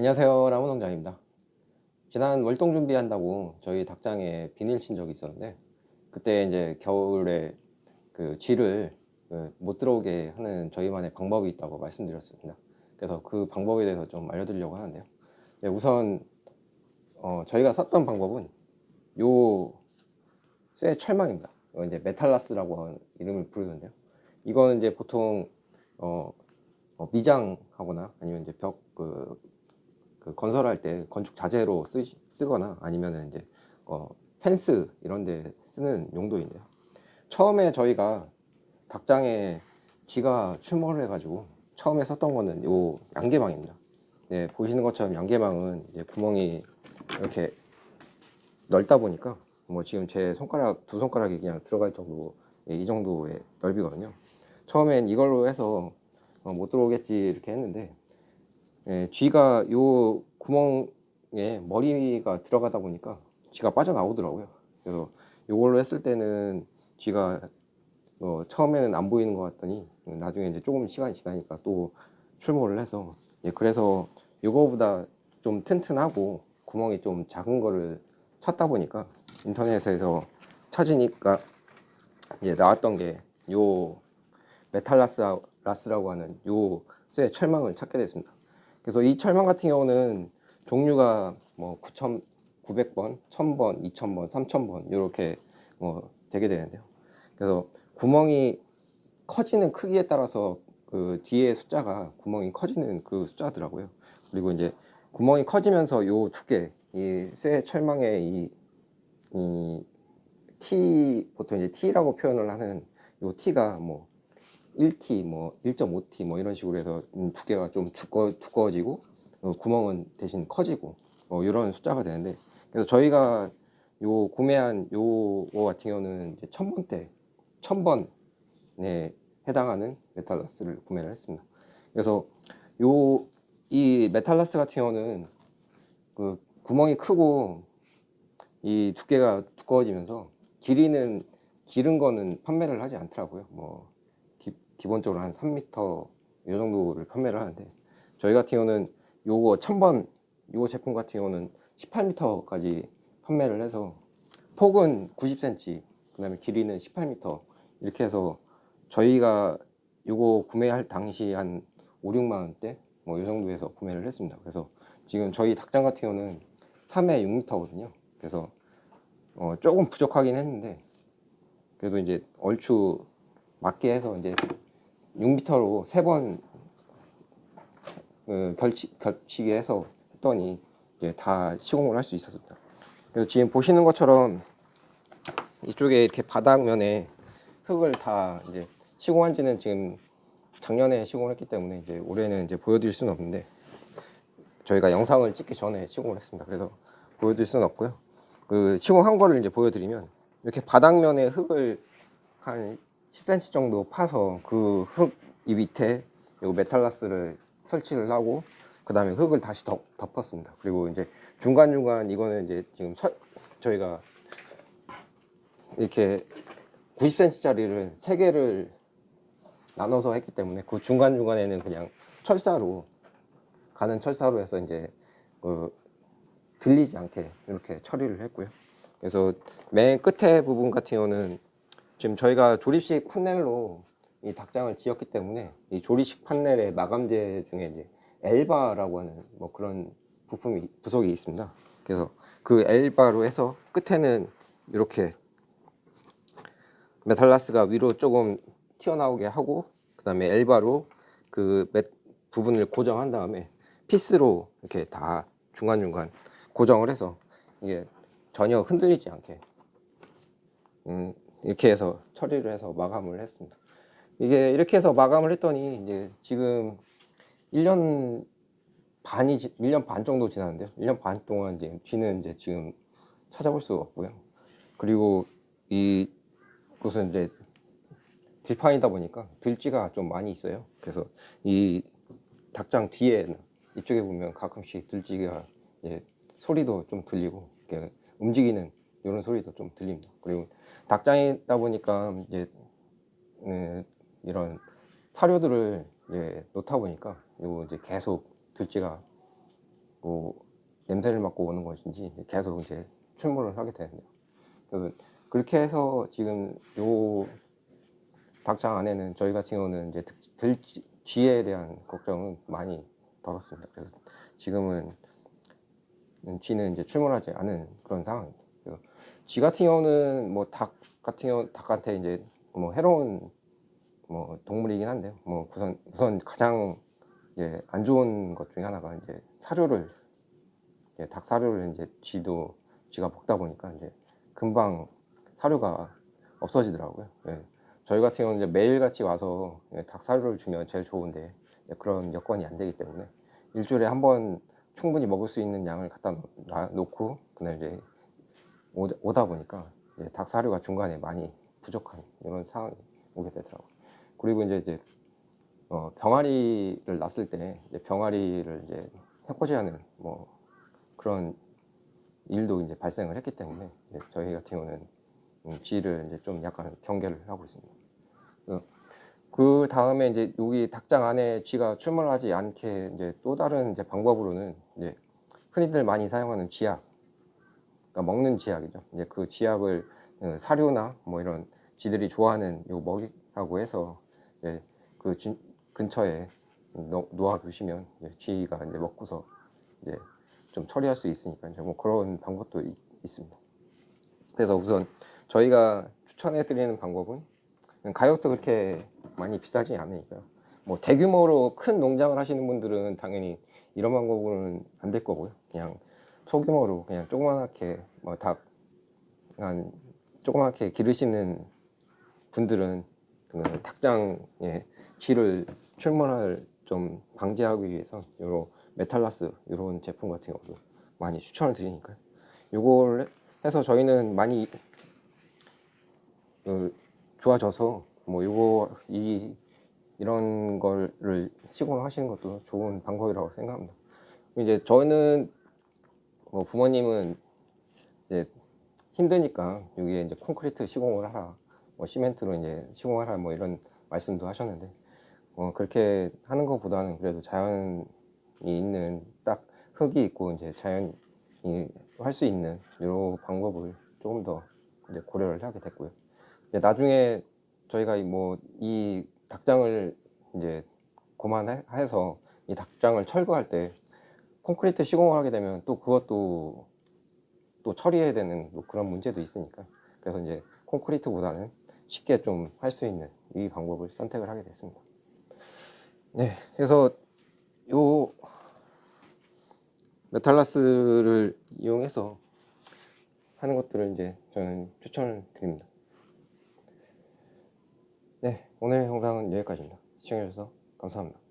안녕하세요 라문농장입니다. 지난 월동 준비한다고 저희 닭장에 비닐 친 적이 있었는데 그때 이제 겨울에 그 쥐를 그못 들어오게 하는 저희만의 방법이 있다고 말씀드렸습니다. 그래서 그 방법에 대해서 좀 알려드리려고 하는데요. 네, 우선 어, 저희가 썼던 방법은 요 쇠 철망입니다. 이거 이제 메탈라스라고 이름을 부르는데요. 이거는 이제 보통 어, 어, 미장하거나 아니면 이제 벽 그, 그 건설할 때 건축 자재로 쓰, 쓰거나 아니면 이제 어, 펜스 이런 데 쓰는 용도인데요. 처음에 저희가 닭장에 쥐가 출몰을 해가지고 처음에 썼던 거는 요 양계망입니다. 네, 보시는 것처럼 양계망은 이제 구멍이 이렇게 넓다 보니까 뭐 지금 제 손가락 두 손가락이 그냥 들어갈 정도 예, 이 정도의 넓이거든요. 처음엔 이걸로 해서 어, 못 들어오겠지 이렇게 했는데 예, 쥐가 요 구멍에 머리가 들어가다 보니까 쥐가 빠져나오더라고요. 그래서 요걸로 했을 때는 쥐가 어, 처음에는 안 보이는 것 같더니 나중에 이제 조금 시간이 지나니까 또 출몰을 해서 예, 그래서 요거보다 좀 튼튼하고 구멍이 좀 작은 거를 찾다 보니까 인터넷에서 찾으니까 이제 나왔던 게 요 메탈라스라고 하는 요 쇠 철망을 찾게 됐습니다. 그래서 이 철망 같은 경우는 종류가 뭐 9,900번, 1,000번, 2,000번, 3,000번 이렇게 뭐 되게 되는데요. 그래서 구멍이 커지는 크기에 따라서 그 뒤에 숫자가 구멍이 커지는 그 숫자더라고요. 그리고 이제 구멍이 커지면서 요 두께, 이 쇠 철망의 이, 이 T 보통 이제 T라고 표현을 하는 요 T가 뭐 1T, 뭐 1.5T 뭐 이런 식으로 해서 음, 두께가 좀 두꺼, 두꺼워지고 어, 구멍은 대신 커지고 어, 이런 숫자가 되는데 그래서 저희가 요 구매한 요거 같은 경우는 이제 천 번대 천 번에 해당하는 메탈라스를 구매를 했습니다. 그래서 요 이 메탈라스 같은 경우는 그 구멍이 크고 이 두께가 두꺼워지면서 길이는 기른 거는 판매를 하지 않더라고요. 뭐 기, 기본적으로 한 3m 이 정도를 판매를 하는데 저희 같은 경우는 요거 1000번 요 제품 같은 경우는 18m까지 판매를 해서 폭은 90cm 그 다음에 길이는 18m 이렇게 해서 저희가 요거 구매할 당시 한 5, 6만 원대? 뭐이 정도에서 구매를 했습니다. 그래서 지금 저희 닭장 같은 경우는 3에 6m거든요. 그래서 어 조금 부족하긴 했는데 그래도 이제 얼추 맞게 해서 이제 6m로 세번 그 결치, 겹치게 해서 했더니 이제 다 시공을 할 수 있었습니다. 그래서 지금 보시는 것처럼 이쪽에 이렇게 바닥면에 흙을 다 이제 시공한 지는 지금 작년에 시공을 했기 때문에 이제 올해는 이제 보여드릴 수는 없는데 저희가 영상을 찍기 전에 시공을 했습니다. 그래서 보여드릴 수는 없고요. 그 시공한 거를 이제 보여드리면 이렇게 바닥면에 흙을 한 10cm 정도 파서 그 흙 이 밑에 요 메탈라스를 설치를 하고 그 다음에 흙을 다시 덮, 덮었습니다. 그리고 이제 중간 중간 이거는 이제 지금 설, 저희가 이렇게 90cm짜리를 세 개를 나눠서 했기 때문에 그 중간 중간에는 그냥 철사로 가는 철사로 해서 이제 그 들리지 않게 이렇게 처리를 했고요. 그래서 맨 끝에 부분 같은 경우는 지금 저희가 조립식 판넬로 이 닭장을 지었기 때문에 이 조립식 판넬의 마감재 중에 이제 엘바라고 하는 뭐 그런 부품이 부속이 있습니다. 그래서 그 엘바로 해서 끝에는 이렇게 메탈라스가 위로 조금 튀어나오게 하고 그 다음에 엘바로 그 부분을 고정한 다음에 피스로 이렇게 다 중간중간 고정을 해서 이게 전혀 흔들리지 않게 음, 이렇게 해서 처리를 해서 마감을 했습니다. 이게 이렇게 해서 마감을 했더니 이제 지금 1년 반이 1년 반 정도 지났는데요. 1년 반 동안 이제 쥐는 이제 지금 찾아볼 수가 없고요. 그리고 이 곳은 이제 들판이다 보니까 들쥐가 좀 많이 있어요. 그래서 이 닭장 뒤에 이쪽에 보면 가끔씩 들쥐가 소리도 좀 들리고 움직이는 이런 소리도 좀 들립니다. 그리고 닭장이다 보니까 이제 음, 이런 사료들을 이제 놓다 보니까 요 이제 계속 들쥐가 뭐 냄새를 맡고 오는 것인지 계속 이제 출몰을 하게 되는데요. 그렇게 해서 지금 요 닭장 안에는 저희 같은 경우는 이제 들 쥐에 대한 걱정은 많이 덜었습니다. 그래서 지금은 쥐는 이제 출몰하지 않은 그런 상황입니다. 쥐 같은 경우는 뭐 닭 같은 경우 닭한테 이제 뭐 해로운 뭐 동물이긴 한데요. 뭐 우선 우선 가장 이제 안 좋은 것 중에 하나가 이제 사료를 이제 닭 사료를 이제 쥐도 쥐가 먹다 보니까 이제 금방 사료가 없어지더라고요. 예. 저희 같은 경우는 이제 매일 같이 와서 예, 닭 사료를 주면 제일 좋은데 예, 그런 여건이 안 되기 때문에 일주일에 한 번 충분히 먹을 수 있는 양을 갖다 놓고 그날 이제 오다, 보니까 이제 닭 사료가 중간에 많이 부족한 이런 상황이 오게 되더라고요. 그리고 이제 이제 어, 병아리를 낳았을 때 이제 병아리를 이제 해코지하는 뭐 그런 일도 이제 발생을 했기 때문에 저희 같은 경우는 음, 쥐를 이제 좀 약간 경계를 하고 있습니다. 그- 그 다음에 이제 여기 닭장 안에 쥐가 출몰하지 않게 이제 또 다른 이제 방법으로는 이제 흔히들 많이 사용하는 쥐약, 그러니까 먹는 쥐약이죠. 이제 그 쥐약을 어, 사료나 뭐 이런 쥐들이 좋아하는 요 먹이라고 해서 이제 그 진- 근처에 놓- 놓아 두시면 이제 쥐가 이제 먹고서 이제 좀 처리할 수 있으니까 이제 뭐 그런 방법도 있, 있습니다. 그래서 우선 저희가 추천해 드리는 방법은 가격도 그렇게 많이 비싸지 않으니까요. 뭐 대규모로 큰 농장을 하시는 분들은 당연히 이런 방법은 안될 거고요. 그냥 소규모로 그냥 조그맣게 뭐닭한 조그맣게 기르시는 분들은 그 닭장에 쥐를 출몰할 좀 방지하기 위해서 요런 메탈라스 이런 제품 같은 경우도 많이 추천을 드리니까요. 요걸 해서 저희는 많이 그 좋아져서 뭐 요거 이 이런 거를 시공하시는 것도 좋은 방법이라고 생각합니다. 이제 저는 뭐 부모님은 이제 힘드니까 여기에 이제 콘크리트 시공을 하라, 뭐 시멘트로 이제 시공하라 뭐 이런 말씀도 하셨는데 어 그렇게 하는 것보다는 그래도 자연이 있는 딱 흙이 있고 이제 자연이 할 수 있는 이런 방법을 조금 더 이제 고려를 하게 됐고요. 나중에 저희가 뭐 이 닭장을 이제 고만해서 이 닭장을 철거할 때 콘크리트 시공을 하게 되면 또 그것도 또 처리해야 되는 뭐 그런 문제도 있으니까 그래서 이제 콘크리트보다는 쉽게 좀 할 수 있는 이 방법을 선택을 하게 됐습니다. 네, 그래서 요 메탈라스를 이용해서 하는 것들을 이제 저는 추천을 드립니다. 네, 오늘 영상은 여기까지입니다. 시청해주셔서 감사합니다.